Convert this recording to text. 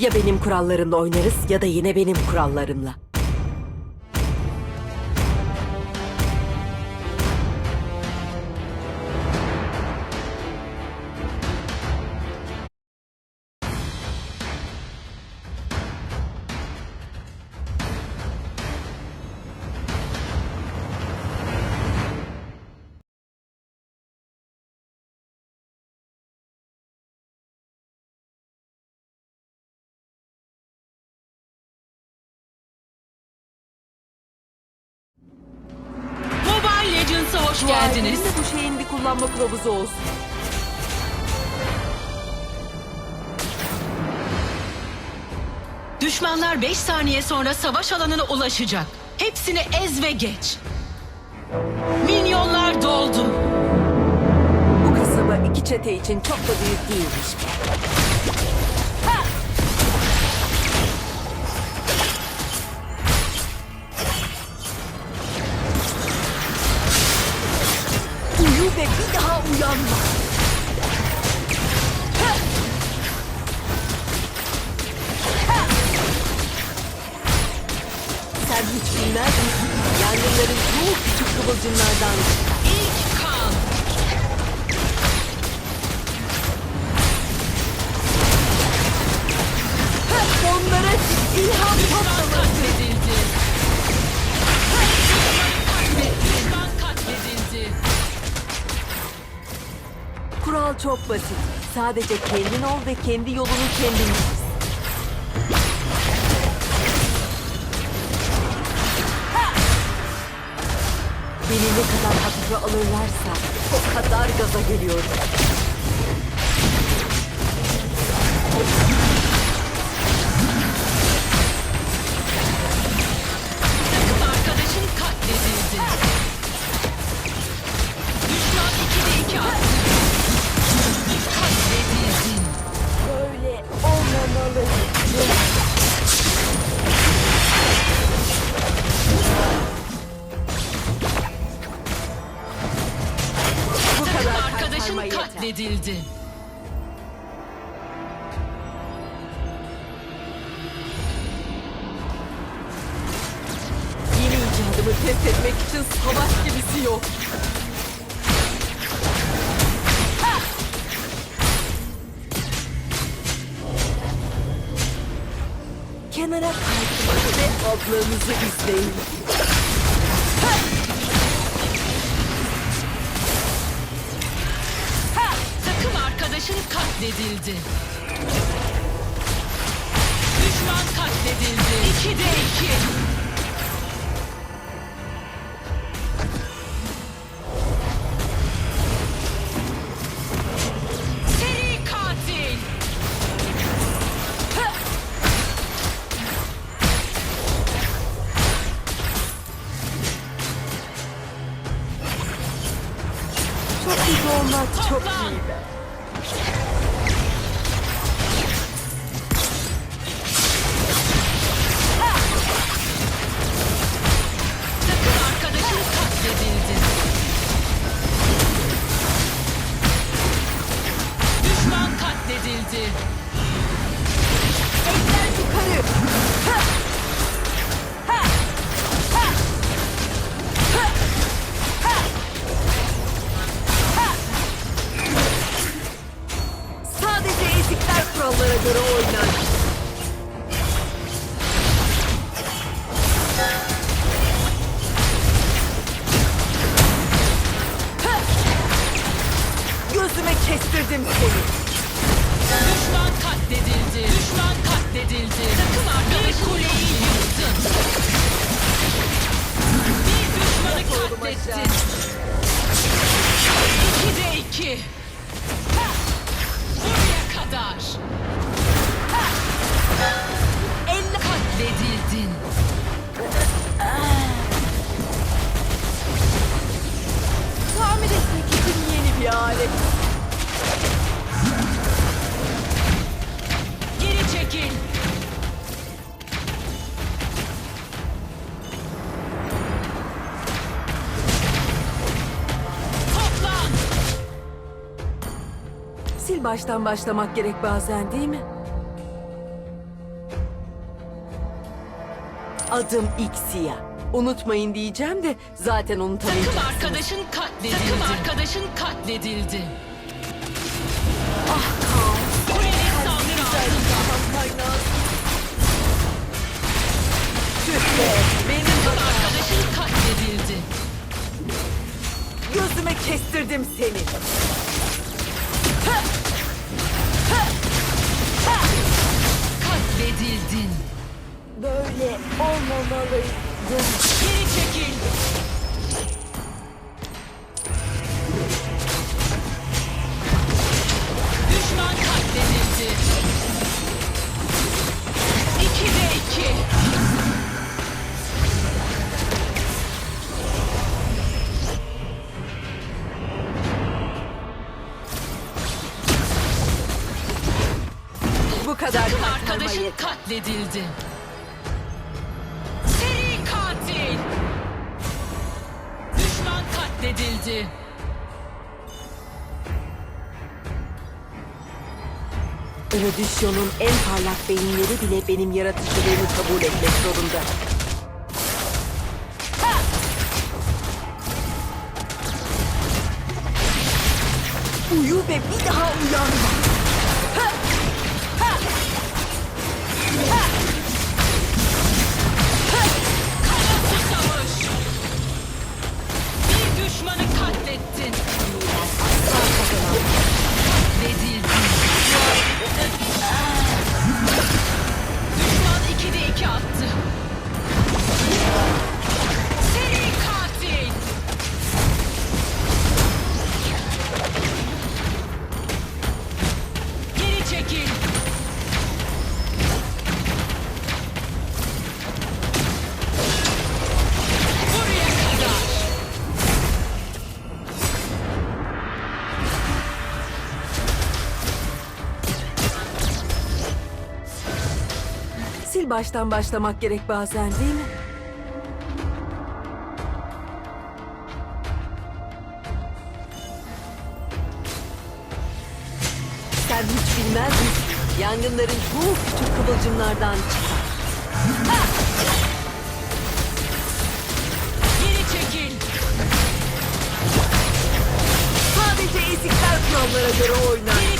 Ya benim kurallarımla oynarız ya da yine benim kurallarımla. Şeyin bir kullanma kılavuzu olsun. Düşmanlar 5 saniye sonra savaş alanına ulaşacak. Hepsini ez ve geç. Minyonlar doldu. Bu kasaba iki çete için çok da büyük değilmiş. Ve bir daha uyanma. Sen hiç bilmez misin? Yangınların çok küçük kıvılcımlardan İlk kan. Onlara ilham toplaması. Kural çok basit. Sadece kendin ol ve kendi yolunu kendin çiz. Beni ne kadar hafife alırlarsa o kadar gaza geliyorum. Katledildi. Yeni icadımı test etmek için savaş gibisi yok. Kenara kaydırın ve ablanızı izleyin. Katledildi. Düşman katledildi. 2'de 2. Seri katil. Çok iyi olmak çok Toplan. iyi be. Katledildi. Wasted. Baştan başlamak gerek bazen değil mi? Adım Xia. Unutmayın diyeceğim de zaten Takım unutamayacaksınız. arkadaşın katledildi. Takım arkadaşın katledildi. Ah Kaan. Saldırı altında. Benim Takım arkadaşın katledildi. gözüme kestirdim seni. Böyle olmamalıydı. Geri çekil. Düşman katledildi. İki de iki. Bu kadar kurtarma arkadaşın katledildi. Katledildi. Erodisyon'un en parlak beyinleri bile benim yaratıcılığımı kabul etmek zorunda. Uyu ve bir daha uyanma. Baştan başlamak gerek bazen değil mi? Sen hiç bilmez misin? Yangınların bu küçük kıvılcımlardan çıkar. Geri çekil. Sadece ezikler kurallara göre oynar.